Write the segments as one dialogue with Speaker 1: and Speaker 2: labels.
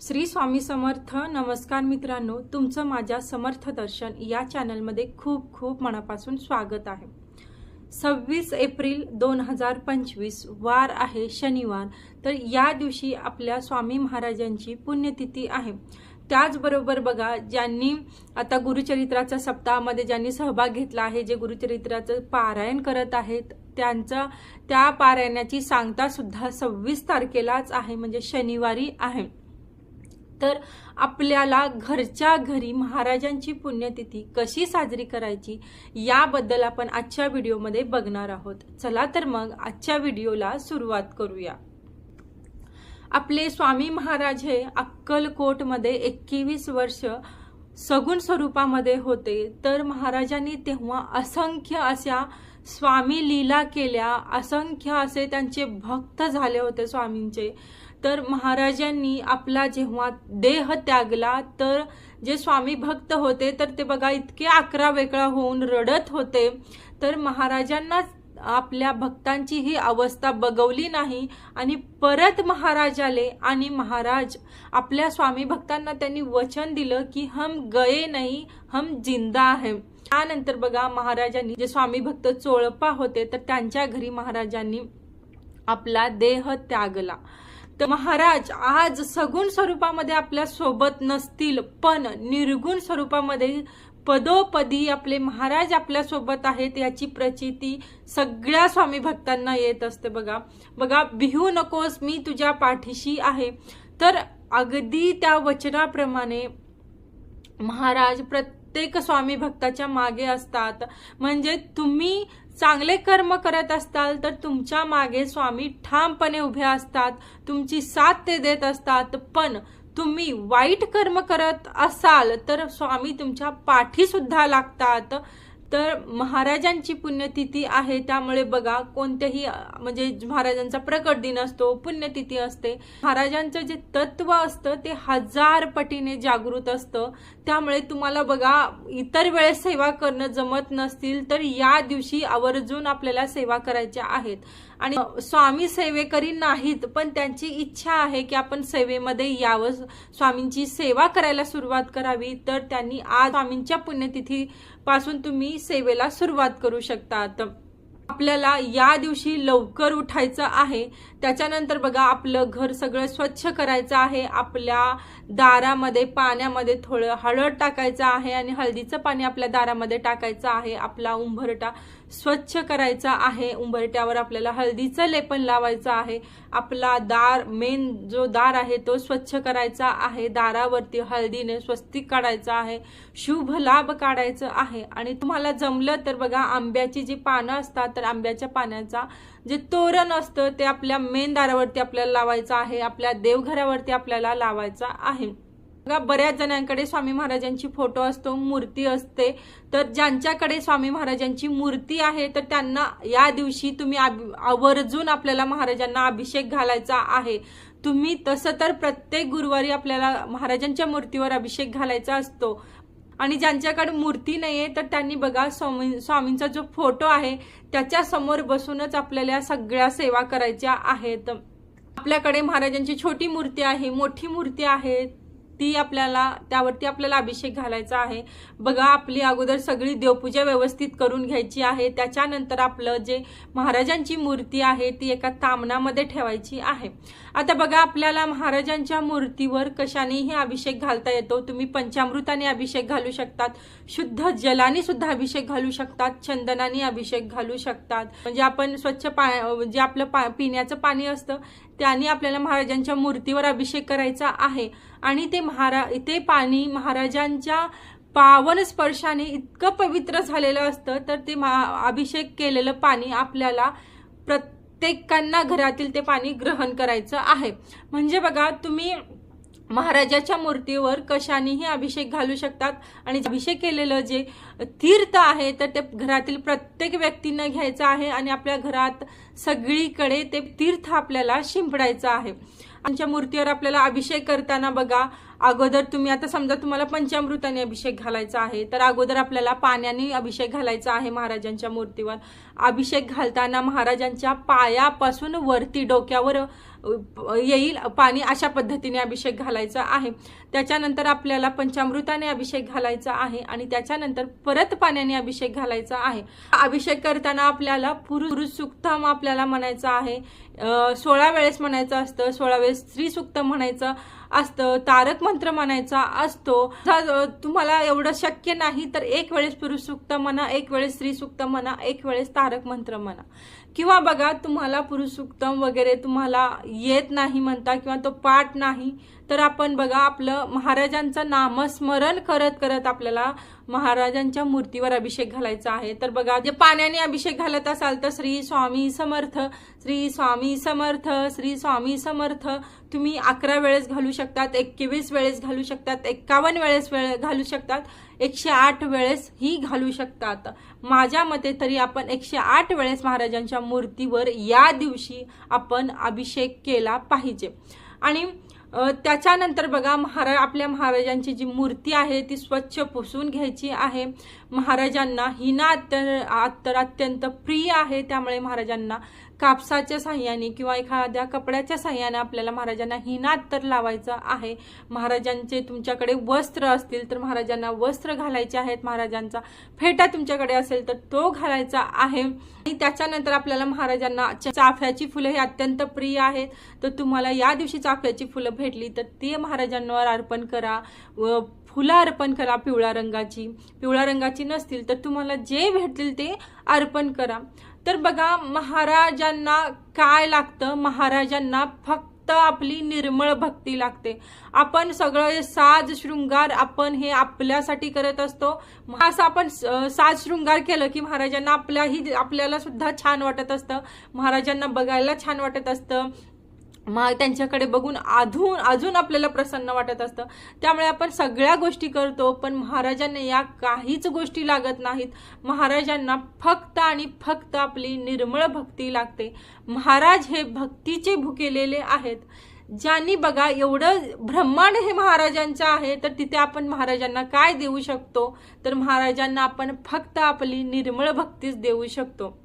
Speaker 1: श्री स्वामी समर्थ नमस्कार मित्रांनो. तुमचं माझ्या समर्थ दर्शन या चॅनलमध्ये खूप खूप मनापासून स्वागत आहे. सव्वीस एप्रिल दोन हजार पंचवीस वार आहे शनिवार. तर या दिवशी आपल्या स्वामी महाराजांची पुण्यतिथी आहे. त्याचबरोबर बघा ज्यांनी आता गुरुचरित्राच्या सप्ताहामध्ये ज्यांनी सहभाग घेतला आहे जे गुरुचरित्राचं पारायण करत आहेत त्यांचं त्या पारायणाची सांगता सुद्धा सव्वीस तारखेलाच आहे म्हणजे शनिवारी आहे. तर आपल्याला घरच्या घरी महाराजांची पुण्यतिथी कशी साजरी करायची याबद्दल आपण आजच्या व्हिडिओमध्ये बघणार आहोत. चला तर मग आजच्या व्हिडिओला सुरुवात करूया. आपले स्वामी महाराज हे अक्कलकोटमध्ये एकवीस वर्ष सगुण स्वरूपामध्ये होते. तर महाराजांनी तेव्हा असंख्य अशा स्वामी लीला केल्या. असंख्य असे त्यांचे भक्त झाले होते स्वामींचे. तर महाराजांनी आपला जेव्हा देह त्यागला तर जे स्वामी भक्त होते तर ते बघा इतके अकरा वेगळा होऊन रडत होते. तर महाराजांनाच आपल्या भक्तांची ही अवस्था बघवली नाही आणि परत महाराज आले आणि महाराज आपल्या स्वामी भक्तांना त्यांनी वचन दिलं की हम गये नाही हम जिंदा आहे त्यानंतर बघा महाराजांनी जे स्वामी भक्त चोळपा होते तर त्यांच्या घरी महाराजांनी आपला देह त्यागला. तर महाराज आज सगुण स्वरूपामध्ये आपल्यासोबत नसतील पण निर्गुण स्वरूपामध्ये पदोपदी आपले महाराज आपल्यासोबत आहेत याची प्रचिती सगळ्या स्वामी भक्तांना येत असते बघा. बघा भिहू नकोस मी तुझ्या पाठीशी आहे. तर अगदी त्या वचनाप्रमाणे महाराज प्रत्येक स्वामी भक्ताच्या मागे असतात. म्हणजे तुम्ही चांगले कर्म करत असताल तर तुमच्या मागे स्वामी ठामपणे उभे असतात तुमची साथ ते देत असतात. पण तुम्ही वाईट कर्म करत असाल तर स्वामी तुमच्या पाठी सुद्धा लागतात. तर महाराजांची पुण्यतिथी आहे त्यामुळे बघा कोणत्याही म्हणजे महाराजांचा प्रकट दिन असतो पुण्यतिथी असते. महाराजांचं जे तत्व असतं ते हजार पटीने जागृत असतं. त्यामुळे तुम्हाला बघा इतर वेळेस सेवा करणं जमत नसतील तर या दिवशी आवर्जून आपल्याला सेवा करायच्या आहेत. आणि स्वामी सेवेकरी नाहीत पण त्यांची इच्छा आहे की आपण सेवेमध्ये यावं. स्वामींची सेवा करायला सुरुवात करावी तर त्यांनी आज स्वामींच्या पुण्यतिथी पासून तुम्ही सेवेला सुरुवात करू शकतात. आपल्याला या दिवशी लवकर उठायचं आहे. त्याच्यानंतर बघा आपलं घर सगळं स्वच्छ करायचं आहे. आपल्या दारामध्ये पाण्यामध्ये थोडं हळद टाकायचं आहे आणि हळदीचं पाणी आपल्या दारामध्ये टाकायचं आहे. आपला उंबरटा स्वच्छ करायचा आहे. उंबरट्यावर आपल्याला हळदीचं लेपन लावायचं आहे. आपला दार मेन जो दार आहे तो स्वच्छ करायचा आहे. दारावरती हळदीने स्वस्तिक काढायचं आहे. शुभ लाभ काढायचं आहे. आणि तुम्हाला जमलं तर बघा आंब्याची जी पानं असतात तर आंब्याच्या पाण्याचा जे तोरण असतं ते आपल्या मेन दारावरती आपल्याला लावायचं आहे आपल्या देवघरावरती आपल्याला लावायचा आहे. बघा बऱ्याच जणांकडे स्वामी महाराजांची फोटो असतो मूर्ती असते. तर ज्यांच्याकडे स्वामी महाराजांची मूर्ती आहे तर त्यांना या दिवशी तुम्ही आवर्जून आपल्याला महाराजांना अभिषेक घालायचा आहे. तुम्ही तसं तर प्रत्येक गुरुवारी आपल्याला महाराजांच्या मूर्तीवर अभिषेक घालायचा असतो. आणि ज्यांच्याकडे मूर्ती नाहीये तर त्यांनी बघा स्वामी स्वामींचा जो फोटो आहे त्याच्यासमोर बसूनच आपल्याला सगळ्या सेवा करायच्या आहेत. आपल्याकडे महाराजांची छोटी मूर्ती आहे मोठी मूर्ती आहेत ती आपल्याला त्यावरती आपल्याला अभिषेक घालायचा आहे. बघा आपली अगोदर सगळी देवपूजा व्यवस्थित करून घ्यायची आहे. त्याच्यानंतर आपलं जे महाराजांची मूर्ती आहे ती एका तामणामध्ये ठेवायची आहे. आता बघा आपल्याला महाराजांच्या मूर्तीवर कशानेही अभिषेक घालता येतो. तुम्ही पंचामृताने अभिषेक घालू शकतात. शुद्ध जलाने सुद्धा अभिषेक घालू शकतात. चंदनाने अभिषेक घालू शकतात. म्हणजे आपण स्वच्छ पा जे आपलं पा पिण्याचं पाणी असतं त्याने आपल्याला महाराजांच्या मूर्तीवर अभिषेक करायचा आहे. आणि ते महारा ते पाणी महाराजांच्या पावन स्पर्शाने इतकं पवित्र झालेलं असतं तर ते अभिषेक केलेलं पाणी आपल्याला प्रत्येकांना घरातील ते पाणी ग्रहण करायचं आहे. म्हणजे बघा तुम्ही महाराजाच्या मूर्तीवर कशानेही अभिषेक घालू शकतात आणि अभिषेक केलेलं जे तीर्थ आहे तर ते घरातील प्रत्येक व्यक्तीनं घ्यायचं आहे आणि आपल्या घरात सगळीकडे ते तीर्थ आपल्याला शिंपडायचं आहे. आमच्या मूर्तीवर आपल्याला अभिषेक करताना बघा अगोदर तुम्ही आता समजा तुम्हाला पंचामृताने अभिषेक घालायचा आहे तर अगोदर आपल्याला पाण्याने अभिषेक घालायचा आहे महाराजांच्या मूर्तीवर. अभिषेक घालताना महाराजांच्या पायापासून वरती डोक्यावर येईल पाणी अशा पद्धतीने अभिषेक घालायचा आहे. त्याच्यानंतर आपल्याला पंचामृताने अभिषेक घालायचा आहे आणि त्याच्यानंतर परत पाण्याने अभिषेक घालायचा आहे. अभिषेक करताना आपल्याला पुरुष सुक्तम आपल्याला म्हणायचं आहे. सोळा वेळेस म्हणायचं असतं सोळा वेळेस स्त्री सुक्तम म्हणायचं असतं तारक मंत्र म्हणायचा असतो. तुम्हाला एवढं शक्य नाही तर एक वेळेस पुरुष सुक्त म्हणा एक वेळेस स्त्री सुक्त म्हणा एक वेळेस तारक मंत्र म्हणा. किंवा बघा तुम्हाला पुरुषोत्तम वगैरे तुम्हाला येत नाही म्हणता किंवा तो पाठ नाही तर आपण बघा आपलं महाराजांचं नामस्मरण करत करत आपल्याला महाराजांच्या मूर्तीवर अभिषेक घालायचा आहे. तर बघा जे पाण्याने अभिषेक घालत असाल तर श्री स्वामी समर्थ श्री स्वामी समर्थ श्री स्वामी समर्थ तुम्ही अकरा वेळेस घालू शकतात एकवीस वेळेस घालू शकतात एक्कावन्न वेळेस वेळ घालू शकतात एकशे आठ वेळेस ही घालू शकतात. माझ्या मते तरी आपण एकशे आठ वेळेस महाराजांच्या मूर्तीवर या दिवशी आपण अभिषेक केला पाहिजे. आणि त्याच्यानंतर बघा महाराज आपल्या महाराजांची जी मूर्ती आहे ती स्वच्छ पुसून घ्यायची आहे. महाराजांना हिना अत्य तर अत्यंत प्रिय आहे त्यामुळे महाराजांना कापसाच्या साह्याने किंवा एखाद्या कपड्याच्या साह्याने आपल्याला महाराजांना हिना तर लावायचं आहे. महाराजांचे तुमच्याकडे वस्त्र असतील तर महाराजांना वस्त्र घालायचे आहेत. महाराजांचा फेटा तुमच्याकडे असेल तर तो घालायचा आहे. आणि त्याच्यानंतर आपल्याला महाराजांना चाफ्याची फुलं हे अत्यंत प्रिय आहेत. तर तुम्हाला या दिवशी चाफ्याची फुलं भेटली तर ते महाराजांवर अर्पण करा. व फुलं अर्पण करा पिवळ्या रंगाची. पिवळ्या रंगाची नसतील तर तुम्हाला जे भेटतील ते अर्पण करा. तर बघा महाराजांना काय लागतं? महाराजांना फक्त आपली निर्मळ भक्ती लागते. आपण सगळं साज शृंगार आपण हे आपल्यासाठी करत असतो. असं आपण साज शृंगार केलं की महाराजांना आपल्याही आपल्याला सुद्धा छान वाटत असतं. महाराजांना बघायला छान वाटत असतं. मग त्यांच्याकडे बघून अजून अजून आपल्याला प्रसन्न वाटत असतं. त्यामुळे आपण सगळ्या गोष्टी करतो पण महाराजांना या काहीच गोष्टी लागत नाहीत. महाराजांना फक्त आणि फक्त आपली निर्मळ भक्ती लागते. महाराज हे भक्तीचे भुकेलेले आहेत. ज्यांनी बघा एवढं ब्रह्मांड हे महाराजांचं आहे तर तिथे आपण महाराजांना काय देऊ शकतो? तर महाराजांना आपण फक्त आपली निर्मळ भक्तीच देऊ शकतो.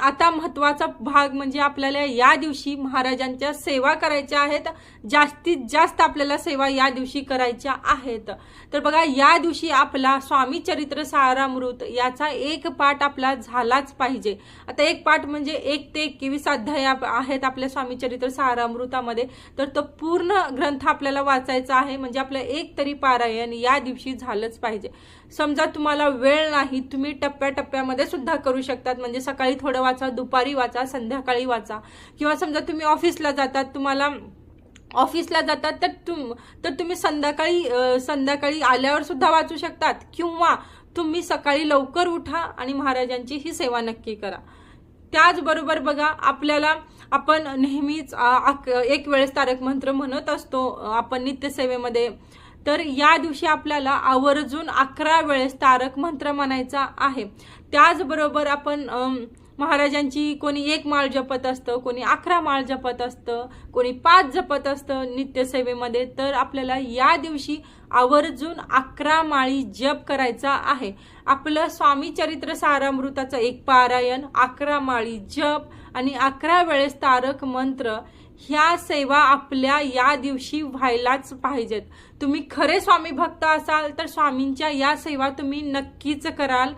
Speaker 1: आता महत्त्वाचा भाग म्हणजे आपल्याला या दिवशी महाराजांच्या सेवा करायच्या आहेत. जास्तीत जास्त आपल्याला सेवा या दिवशी करायच्या आहेत. तर बघा या दिवशी आपला स्वामी चरित्र सारामृत याचा एक पाठ आपला झालाच पाहिजे. आता एक पाठ म्हणजे एक ते एकवीस अध्याय आहेत आपल्या स्वामी चरित्र सारामृतामध्ये. तर तो पूर्ण ग्रंथ आपल्याला वाचायचा आहे. म्हणजे आपलं एक तरी पारायण या दिवशी झालंच पाहिजे. समजा तुम्हाला वेळ नाही तुम्ही टप्प्याटप्प्यामध्ये सुद्धा करू शकतात. म्हणजे सकाळी थोडं वाचा दुपारी वाचा संध्याकाळी वाचा. किंवा समजा तुम्ही ऑफिसला जातात तुम्हाला ऑफिसला जातात तर तुम तर तुम्ही संध्याकाळी संध्याकाळी आल्यावर सुद्धा वाचू शकतात. किंवा तुम्ही सकाळी लवकर उठा आणि महाराजांची ही सेवा नक्की करा. त्याचबरोबर बघा आपल्याला आपण नेहमीच एक वेळेस तारक मंत्र म्हणत असतो आपण नित्यसेवेमध्ये. तर या दिवशी आपल्याला आवर्जून अकरा वेळेस तारक मंत्र म्हणायचा आहे. त्याचबरोबर आपण महाराजांची कोणी एक माळ जपत असतं कोणी अकरा माळ जपत असतं कोणी पाच जपत असतं नित्यसेवेमध्ये तर आपल्याला या दिवशी आवर्जून अकरा माळी जप करायचा आहे. आपलं स्वामी चरित्र सारामृताचं एक पारायण अकरा माळी जप आणि अकरा वेळेस तारक मंत्र ह्या सेवा आपल्या या दिवशी व्हायलाच पाहिजेत. तुम्ही खरे स्वामी भक्त असाल तर स्वामींच्या या सेवा तुम्ही नक्कीच कराल.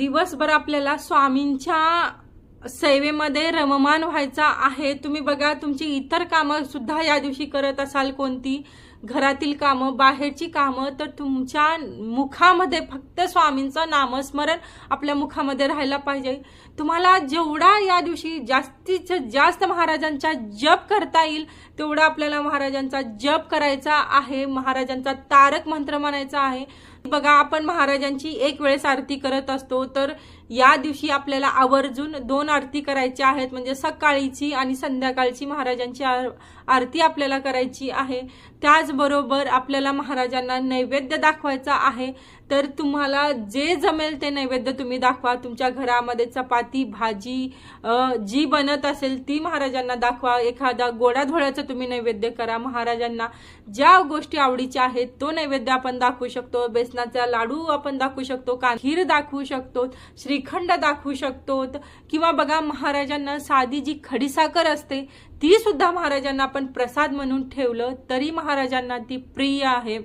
Speaker 1: दिवसभर आपल्याला स्वामींच्या सेवेमध्ये रममान व्हायचा आहे. तुम्ही बघा तुमची इतर कामं सुद्धा या दिवशी करत असाल कोणती? घरातील कामं बाहेरची कामं तर तुमच्या मुखामध्ये फक्त स्वामींचं नामस्मरण आपल्या मुखामध्ये राहायला पाहिजे. तुम्हाला जेवढा या दिवशी जास्तीत जास्त महाराजांचा जप करता येईल तेवढा आपल्याला महाराजांचा जप करायचा आहे महाराजांचा तारक मंत्र म्हणायचा आहे. बघा आपण महाराजांची एक वेळेस आरती करत असतो तर या दिवशी आपल्याला आवर्जून दोन आरती करायच्या आहेत. म्हणजे सकाळीची आणि संध्याकाळची महाराजांची आर- आरती आपल्याला करायची आहे. त्याचबरोबर आपल्याला महाराजांना नैवेद्य दाखवायचा आहे. तर तुम्हाला जे जमेल ते नैवेद्य तुम्ही दाखवा. तुमच्या घरामध्ये चपाती भाजी जी बनत असेल ती महाराजांना दाखवा. एखादा गोडाधोड्याचं तुम्ही नैवेद्य करा. महाराजांना ज्या गोष्टी आवडीच्या आहेत तो नैवेद्य आपण दाखवू शकतो. बेसनाचा लाडू आपण दाखवू शकतो. का खीर दाखवू शकतो. श्रीखंड दाखवू शकतो. किंवा बघा महाराजांना साधी जी खडीसाखर असते ती सुद्धा महाराजांना आपण प्रसाद म्हणून ठेवलं तरी महाराजांना ती प्रिय आहे.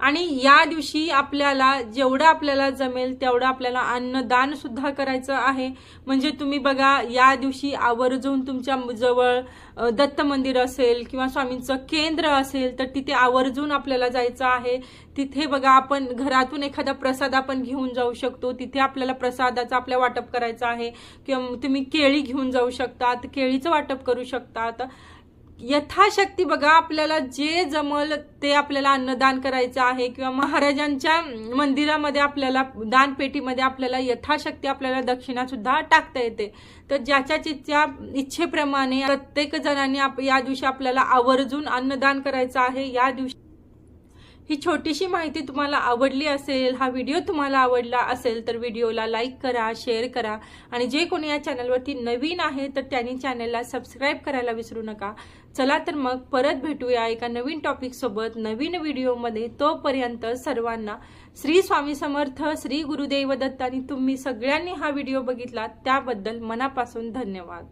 Speaker 1: आणि या दिवशी आपल्याला जेवढं आपल्याला जमेल तेवढं आपल्याला अन्नदान सुद्धा करायचं आहे. म्हणजे तुम्ही बघा या दिवशी आवर्जून तुमच्या जवळ दत्त मंदिर असेल किंवा स्वामींचं केंद्र असेल तर तिथे आवर्जून आपल्याला जायचं आहे. तिथे बघा आपण घरातून एखादा प्रसाद आपण घेऊन जाऊ शकतो. तिथे आपल्याला प्रसादाचं आपल्या वाटप करायचं आहे. किंवा तुम्ही केळी घेऊन जाऊ शकतात केळीचं वाटप करू शकतात. यथाशक्ती बघा आपल्याला जे जमल ते आपल्याला अन्नदान करायचं आहे किंवा महाराजांच्या मंदिरामध्ये आपल्याला दानपेटीमध्ये आपल्याला यथाशक्ती आपल्याला दक्षिणा सुद्धा टाकता येते. तर ज्याच्या चिच्या इच्छेप्रमाणे प्रत्येक जणांनी आप- या दिवशी आपल्याला आवर्जून अन्नदान करायचं आहे या दिवशी ही छोटीशी माहिती तुम्हाला आवडली असेल हा व्हिडिओ तुम्हाला आवडला असेल तर व्हिडिओला लाईक करा शेअर करा. आणि जे कोणी या चॅनलवरती नवीन आहे तर त्यांनी चॅनलला सबस्क्राईब करायला विसरू नका. चला तर मग परत भेटूया एका नवीन टॉपिकसोबत नवीन व्हिडिओमध्ये तोपर्यंत सर्वांना श्री स्वामी समर्थ श्री गुरुदेव दत्त आणि तुम्ही सगळ्यांनी हा व्हिडिओ बघितला त्याबद्दल मनापासून धन्यवाद.